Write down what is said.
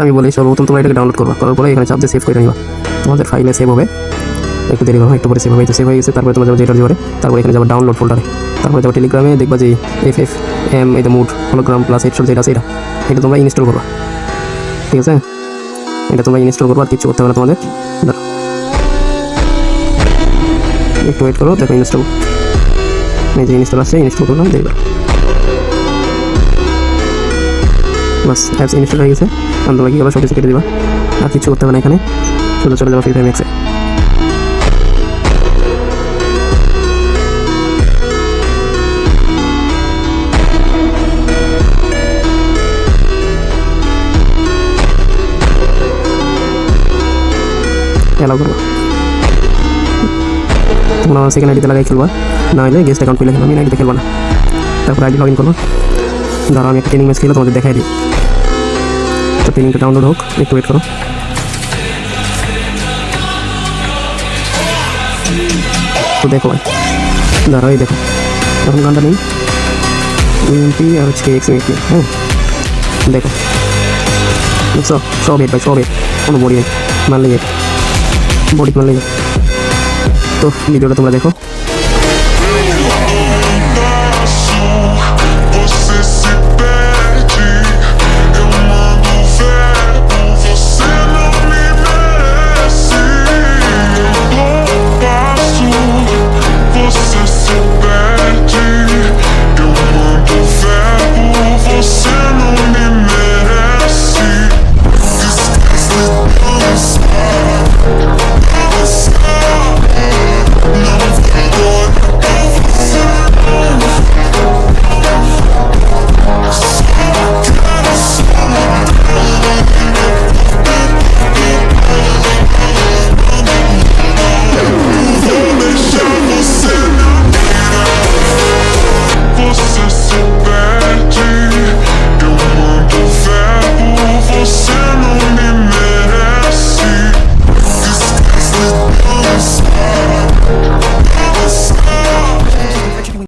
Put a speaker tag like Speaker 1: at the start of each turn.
Speaker 1: তো আমি বলি সর্বপ্রথম তোমরা এটাকে ডাউনলোড করবা। করার পরে এখানে চাপ দিয়ে সেভ করে নিবা। তোমাদের ফাইলে সেভ হবে। একটু দেরি হবে, একটু পরে সেভ হবে। তো সেভ হয়ে গেছে। তারপরে তোমরা যাবে যেটার জোরে। তারপরে এখানে যাব ডাউনলোড ফোল্ডারে তারপরে যাবে টেলিগ্রামে দেখবা যে এফ এফ এম এই মুড হলোগ্রাম প্লাস হেডশট যেটা আছে এটা। এটা তোমরা ইনস্টল করবা। ঠিক আছে? এটা তোমরা ইনস্টল করবা আর কিছু করতে হবে না তোমাদের। একটু ওয়েট করো, দেখো ইনস্টল এই যে ইনস্টল আসছে ইনস্টল করলাম, দেখবা। বাস অ্যাপস ইনস্টল হয়ে গেছে। আমি তোমরা আবার সব কিছু কেটে দিবা। আর কিছু করতে হবে না এখানে। শুধু চলে যাব ফ্রি ফায়ার ম্যাক্সে তোমরা সেকেন্ড আইডিতে লাগাই খেলবা। না হলে গেস্ট অ্যাকাউন্ট খুলে আমি আইডিতে খেলবা না। তারপর আইডি লগ ইন করব। ধরো আমি একটা ট্রেনিং ম্যাচ খেলে তোমাদের দেখাই দিই। তো ট্রেনিংটা ডাউনলোড হোক, একটু ওয়েট করো। তো দেখো ভাই ধরো এই দেখো, এখন গানটা নেই। ইউএমপি আর হচ্ছে এক্স এমপি হ্যাঁ? দেখো। দেখছ সব হেড ভাই, সব হেড কোনো বডি নেই মারলে বডি মারলে তো ভিডিওটা তোমরা দেখো।